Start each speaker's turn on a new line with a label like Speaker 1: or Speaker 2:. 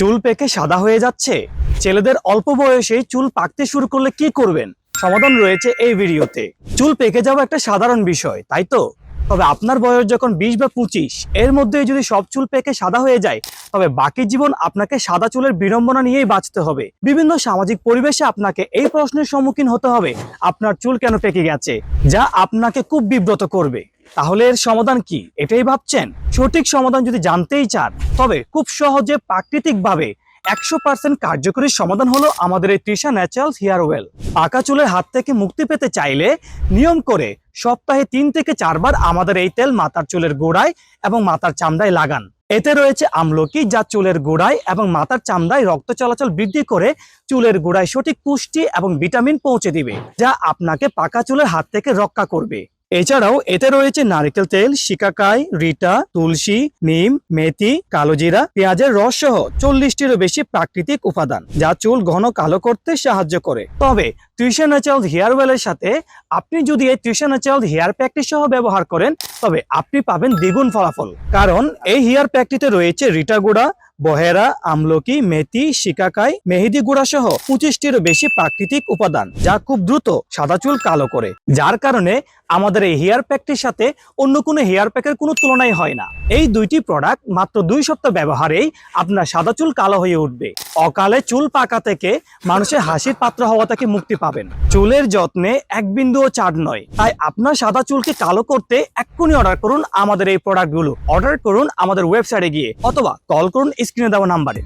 Speaker 1: চুল পেকে সাদা হয়ে যাচ্ছে? ছেলেদের অল্প বয়সেই চুল পাকতে শুরু করলে কি করবেন? সমাধান রয়েছে এই ভিডিওতে। চুল পেকে যাওয়া একটা সাধারণ বিষয়, তাই তো? তবে আপনার বয়স যখন বিশ বা পঁচিশ, এর মধ্যে যদি সব চুল পেকে সাদা হয়ে যায়, তবে বাকি জীবন আপনাকে সাদা চুলের বিড়ম্বনা নিয়েই বাঁচতে হবে। বিভিন্ন সামাজিক পরিবেশে আপনাকে এই প্রশ্নের সম্মুখীন হতে হবে, আপনার চুল কেন পেকে গেছে? যা আপনাকে খুব বিব্রত করবে। তাহলে এর সমাধান কি? এটাই ভাবছেন? সঠিক সমাধান যদি জানতেই চান, তবে খুব সহজে প্রাকৃতিকভাবে একশো পার্সেন্ট কার্যকরী সমাধান হলো আমাদের এই তৃষা ন্যাচারাল হেয়ার ওয়েল। পাকা চুলের হাত থেকে মুক্তি পেতে চাইলে নিয়ম করে সপ্তাহে তিন থেকে চারবার আমাদের এই তেল মাথার চুলের গোড়ায় এবং মাথার চামড়ায় লাগান। এতে রয়েছে আমলকি যা চুলের গোড়ায় এবং মাথার চামড়ায় রক্ত চলাচল বৃদ্ধি করে চুলের গোড়ায় সঠিক পুষ্টি এবং ভিটামিন পৌঁছে দিবে, যা আপনাকে পাকা চুলের হাত থেকে রক্ষা করবে। এছাড়াও এতে রয়েছে নারিকেল তেল, শিকাকাই, রিটা, তুলসী, নিম, মেথি কালোজিরা পেঁয়াজের রস সহ চল্লিশটিরও বেশি প্রাকৃতিক উপাদান, যা চুল ঘন কালো করতে সাহায্য করে। তবে ত্রিশা ন্যাচারাল হেয়ার ওয়েলের সাথে আপনি যদি এই ত্রিশা ন্যাচারাল হেয়ার প্যাকটি সহ ব্যবহার করেন, তবে আপনি পাবেন দ্বিগুণ ফলাফল। কারণ এই হেয়ার প্যাকটিতে রয়েছে রিটা গুঁড়া, বহেরা, আমলকি, মেথি, শিকাকাই, মেহেদি গুঁড়া সহ পঁচিশটিরও বেশি প্রাকৃতিক উপাদান, যা খুব দ্রুত সাদা চুল কালো করে। যার কারণে আমাদের এই হেয়ার প্যাকটির সাথে অন্য কোনো হেয়ার প্যাকের কোনো তুলনাই হয় না। এই দুইটি প্রোডাক্ট মাত্র দুই সপ্তাহ ব্যবহারেই আপনার সাদা চুল কালো হয়ে উঠবে। অকালে চুল পাকা থেকে মানুষের হাসির পাত্র হওয়া থেকে মুক্তি পাবেন। চুলের যত্নে এক বিন্দুও চাট নয়। তাই আপনার সাদা চুলকে কালো করতে এক্ষুনি অর্ডার করুন আমাদের এই প্রোডাক্টগুলো অর্ডার করুন আমাদের ওয়েবসাইটে গিয়ে অথবা কল করুন স্ক্রিনে দেওয়া নাম্বারে